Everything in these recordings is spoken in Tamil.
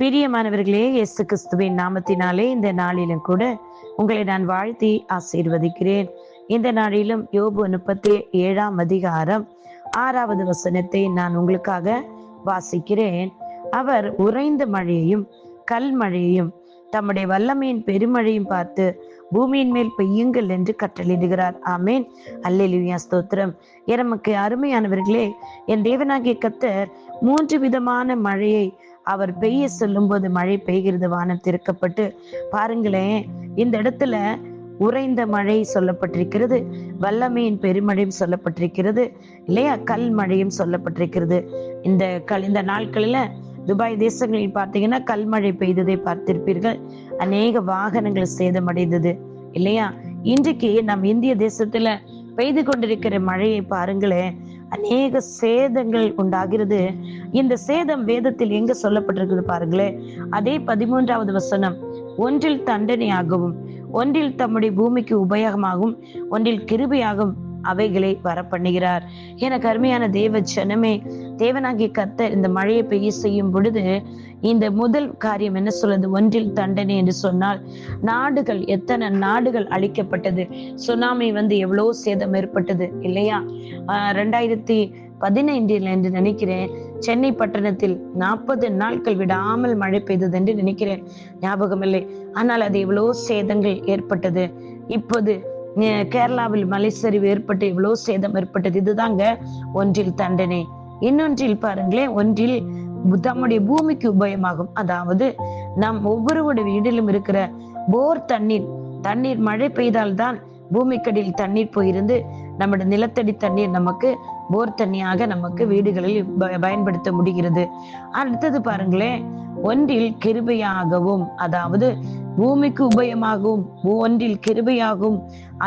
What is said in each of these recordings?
பிரியமானவர்களே இயேசு கிறிஸ்துவின் நாமத்தினாலே இந்த நாளிலும் கூட உங்களை நான் வாழ்த்தி ஆசீர்வதிக்கிறேன். இந்த நாளிலும் யோபு முப்பத்தி ஏழாம் அதிகாரம் ஆறாவது வசனத்தை நான் உங்களுக்காக வாசிக்கிறேன். அவர் உறைந்த மழையையும் கல் மழையையும் தம்முடைய வல்லமையின் பெருமழையும் பார்த்து பூமியின் மேல் பெய்யுங்கள் என்று கட்டளிடுகிறார் ஆமேன். அல்லேலுயா ஸ்தோத்திரம். எமக்கு அருமையானவர்களே என் தேவனாகிய கத்தர் மூன்று விதமான மழையை அவர் பெய்ய சொல்லும்போது மழை பெய்கிறது வானம் திறக்கப்பட்டு. பாருங்களேன் இந்த இடத்துல உறைந்த மழை சொல்லப்பட்டிருக்கிறது வல்லமையின் பெருமழையும் சொல்லப்பட்டிருக்கிறது இல்லையா? கல் மழையும் சொல்லப்பட்டிருக்கிறது. இந்த கல் இந்த நாட்களில துபாய் தேசங்களில் பார்த்தீங்கன்னா கல்மழை பெய்ததை பார்த்திருப்பீர்கள். அநேக வாகனங்கள் சேதமடைந்தது இல்லையா? இன்றைக்கு நம் இந்திய தேசத்துல பெய்து கொண்டிருக்கிற மழையை பாருங்களேன் அநேக சேதங்கள் உண்டாகிறது. இந்த சேதம் வேதத்தில் எங்க சொல்லப்பட்டிருக்குது பாருங்களேன் அதே பதிமூன்றாவது வசனம் ஒன்றில் தண்டனையாகவும் ஒன்றில் தம்முடைய பூமிக்கு உபயோகமாகவும் ஒன்றில் கிருபையாகவும் அவைகளை வர பண்ணுகிறார் எனக்கு அருமையான தேவ ஜனமே தேவனாகிய கத்த இந்த மழையை பெய்ய செய்யும் பொழுது இந்த முதல் காரியம் என்ன சொல்றது ஒன்றில் தண்டனை என்று சொன்னால் நாடுகள் எத்தனை நாடுகள் அழிக்கப்பட்டது? சுனாமி வந்து எவ்வளவு சேதம் ஏற்பட்டது இல்லையா? ரெண்டாயிரத்தி பதினைந்தில் என்று நினைக்கிறேன் சென்னை பட்டணத்தில் நாற்பது நாட்கள் விடாமல் மழை பெய்தது என்று நினைக்கிறேன். ஞாபகம் இல்லை. ஆனால் அது எவ்வளவு சேதங்கள் ஏற்பட்டது? இப்போது கேரளாவில் மலைச்சரிவு ஏற்பட்டு இவ்வளவு சேதம் ஏற்பட்டது? இதுதாங்க ஒன்றில் தண்டனை. இன்னொன்றில் பாருங்களேன் ஒன்றில் தம்முடைய பூமிக்கு உபயமாகும். அதாவது நம் ஒவ்வொருவருடைய வீட்டிலும் இருக்கிற போர் தண்ணீர் தண்ணீர் மழை பெய்தால்தான் பூமிக்கடியில் தண்ணீர் போயிருந்து நம்முடைய நிலத்தடி தண்ணீர் நமக்கு போர் தண்ணியாக நமக்கு வீடுகளில் பயன்படுத்த முடிகிறது. அடுத்தது பாருங்களேன் ஒன்றில் கிருபையாகவும் அதாவது பூமிக்கு உபயமாகவும் ஒன்றில் கிருபையாகவும்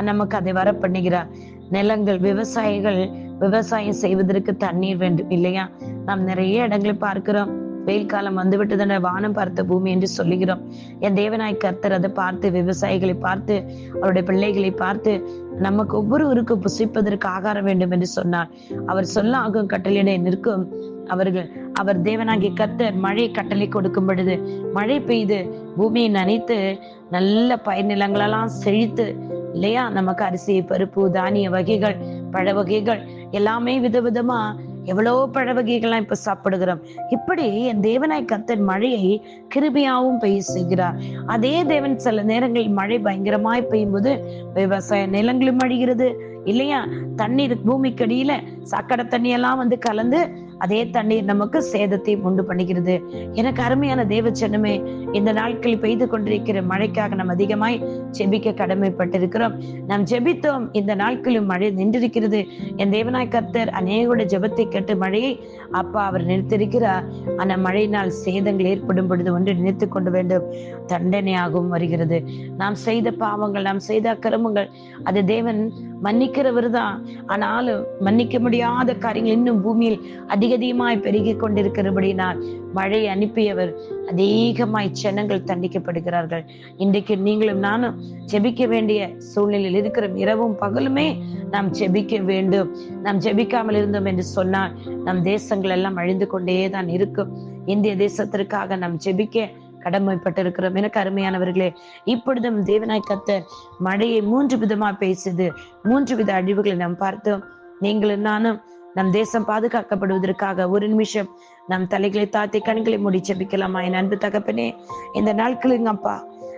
நமக்கு அதை வர பண்ணுகிறார் நிலங்கள் விவசாயிகள் விவசாயம் செய்வதற்கு தண்ணீர் வேண்டும் இல்லையா? நாம் நிறைய இடங்களை பார்க்கிறோம். வெயில் காலம் வந்து விட்டதென வானம் பார்த்த பூமி என்று சொல்லுகிறோம். என் தேவனாய் கர்த்தர் அதை பார்த்து விவசாயிகளை பார்த்து அவருடைய பிள்ளைகளை பார்த்து நமக்கு ஒவ்வொருவருக்கும் புசிப்பதற்கு ஆகாரம் வேண்டும் என்று சொன்னார். அவர் சொல்ல ஆகும் கட்டளையிட நிற்கும் அவர்கள். அவர் தேவனாகிய கர்த்தர் மழை கட்டளை கொடுக்கும் பொழுது மழை பெய்து பூமியை நனைத்து நல்ல பயிர் நிலங்களெல்லாம் செழித்து இல்லையா? நமக்கு அரிசி பருப்பு தானிய வகைகள் பழ வகைகள் எல்லாமே விதவிதமா எவ்வளோ பழ வகைகள்லாம் இப்ப சாப்பிடுகிறோம். இப்படி என் தேவனாய் கத்தன் மழையை கிருபியாவும் பெய்ய செய்கிறார். அதே தேவன் சில நேரங்களில் மழை பயங்கரமாய் பெய்யும் போது விவசாய நிலங்களும் அழிகிறது. இல்லையா? தண்ணீர் பூமிக்கடியில சாக்கடை தண்ணி எல்லாம் வந்து கலந்து அதே தண்ணீர் நமக்கு சேதத்தை உண்டு பண்ணுகிறது எனக்கு அருமையான தேவ ஜனமே இந்த நாட்களில் பெய்து கொண்டிருக்கிற மழைக்காக நாம் அதிகமாய் ஜெபிக்க கடமைப்பட்டிருக்கிறோம். நாம் ஜெபித்தோம் இந்த நாட்களில் மழை நின்றிருக்கிறது. என் தேவனாய் கர்த்தர் அநேகோட ஜெபத்தை கேட்டு மழையை அப்பா அவர் நிறுத்திருக்கிறார் ஆனா மழையினால் சேதங்கள் ஏற்படும் பொழுது ஒன்று நினைத்து கொண்டு வேண்டும். தண்டனையாகவும் வருகிறது. நாம் செய்த பாவங்கள் நாம் செய்த அக்கிரமங்கள் அது தேவன் மன்னிக்கிறவர் தான் ஆனாலும் மன்னிக்க முடியாத காரியங்கள் இன்னும் பூமியில் அதிக அதிகமாய் பெருகி கொண்டிருக்கிறபடினால் மழை அனுப்பியவர் அதிகமாய் ஜனங்கள் தண்டிக்கப்படுகிறார்கள். இன்றைக்கு நீங்களும் நானும் ஜெபிக்க வேண்டிய சூழ்நிலையில் இருக்கிற இரவும் பகலுமே நாம் ஜெபிக்க வேண்டும். நாம் ஜெபிக்காமல் இருந்தோம் என்று சொன்னால் நம் தேசங்கள் எல்லாம் அழிந்து கொண்டே தான் இருக்கும். இந்திய தேசத்திற்காக நாம் ஜெபிக்க கடமைப்பட்டிருக்கிறோம். எனக்கு அருமையானவர்களே இப்பொழுதும் தேவனாய் கத்த மழையை மூன்று விதமா பேசுது. மூன்று வித அழிவுகளை நாம் பார்த்தோம். நீங்களும் நானும் நம் தேசம் பாதுகாக்கப்படுவதற்காக ஒரு நிமிஷம் நம் தலைகளை தாத்தி கண்களை மூடி செபிக்கலாமா என் அன்பு தகப்பனே இந்த நாட்களுங்க அப்பா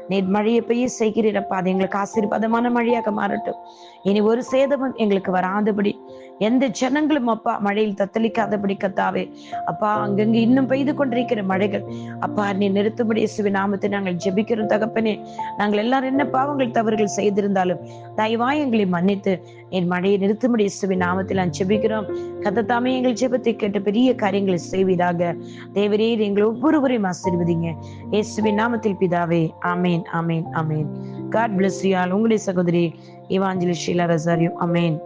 நீர் மழையை பெய்ய செய்கிறீரப்பா அது எங்களுக்கு ஆசீர்வாதமான மழையாக மாறட்டும். இனி ஒரு சேதமும் எங்களுக்கு வராதபடி எந்த ஜனங்களும் அப்பா மழையில் தத்தளிக்காதபடி கத்தாவே. அப்பா அங்கங்க இன்னும் பெய்து கொண்டிருக்கிற மழைகள். அப்பா நீ நிறுத்தும்படி இயேசுவி நாமத்தை நாங்கள் ஜெபிக்கிறோம் தகப்பனே. நாங்கள் எல்லாரும் என்ன பாவங்கள் தவறுகள் செய்திருந்தாலும் தயவாய் எங்களை மன்னித்து என் மழையை நிறுத்தும்படி இயேசுவி நாமத்தில் நான் ஜெபிக்கிறோம். கத்தத்தாமே எங்கள் ஜெபத்தை கேட்டு பெரிய காரியங்களை செய்வீராக. தேவரீர் எங்களை ஒவ்வொருவரையும் ஆசீர்வதிங்க. இயேசுவி நாமத்தில் பிதாவே ஆமேன் ஆமேன் ஆமேன். காட் பிளஸ் யூ ஆல் உங்களுடைய சகோதரி இவாஞ்சலி ஷீலா ரசாரியும் அமேன்